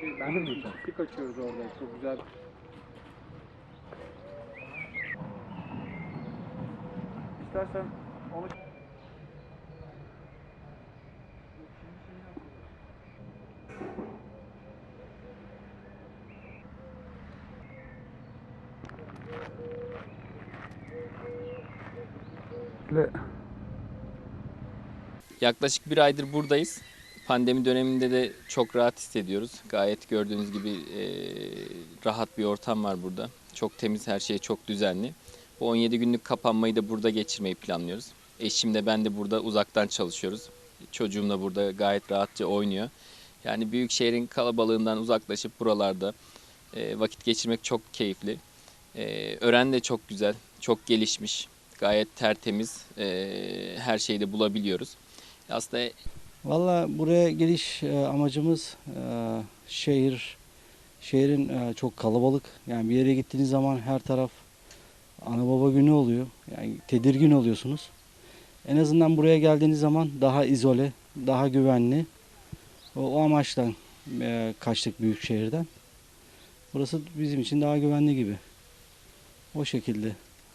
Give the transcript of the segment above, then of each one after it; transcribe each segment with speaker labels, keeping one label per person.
Speaker 1: şey ben de çiftlik açıyoruz orada. Çok güzel. İstersen onu
Speaker 2: Yaklaşık bir aydır buradayız. Pandemi döneminde de çok rahat hissediyoruz. Gayet gördüğünüz gibi e, rahat bir ortam var burada. Çok temiz, her şey çok düzenli. Bu 17 günlük kapanmayı da burada geçirmeyi planlıyoruz. Eşimle ben de burada uzaktan çalışıyoruz. Çocuğum da burada gayet rahatça oynuyor. Yani büyük şehrin kalabalığından uzaklaşıp buralarda e, vakit geçirmek çok keyifli. E, öğren de çok güzel, çok gelişmiş, gayet tertemiz. E, her şeyi de bulabiliyoruz. Aslında
Speaker 3: Valla buraya geliş e, amacımız e, şehir, şehrin e, çok kalabalık. Yani bir yere gittiğiniz zaman her taraf ana baba günü oluyor. Yani tedirgin oluyorsunuz. En azından buraya geldiğiniz zaman daha izole, daha güvenli. O, o amaçla e, kaçtık büyük şehirden. Burası bizim için daha güvenli gibi. O şekilde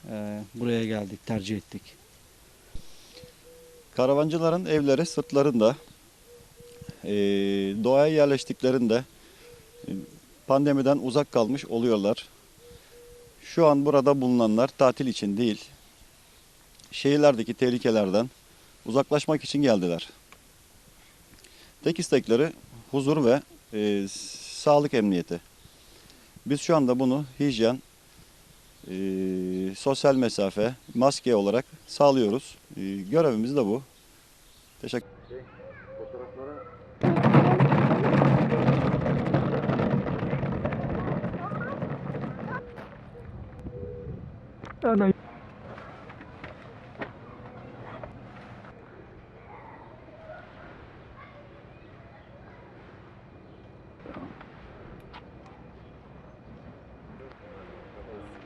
Speaker 3: e, buraya geldik, tercih ettik.
Speaker 4: Karavancıların evleri sırtlarında. Ee, doğaya yerleştiklerinde e, pandemiden uzak kalmış oluyorlar. Şu an burada bulunanlar tatil için değil, şehirlerdeki tehlikelerden uzaklaşmak için geldiler. Tek istekleri huzur ve e, sağlık emniyeti. Biz şu anda bunu hijyen, e, sosyal mesafe, maske olarak sağlıyoruz. E, görevimiz de bu. Teşekkür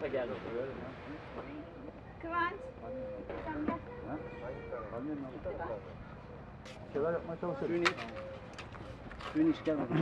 Speaker 1: fotoğraflara
Speaker 5: Kıvanç. Sen gel.
Speaker 1: şeyler yapmaya çalışıyoruz.
Speaker 3: Suyun iç. Suyun iç gelmedi.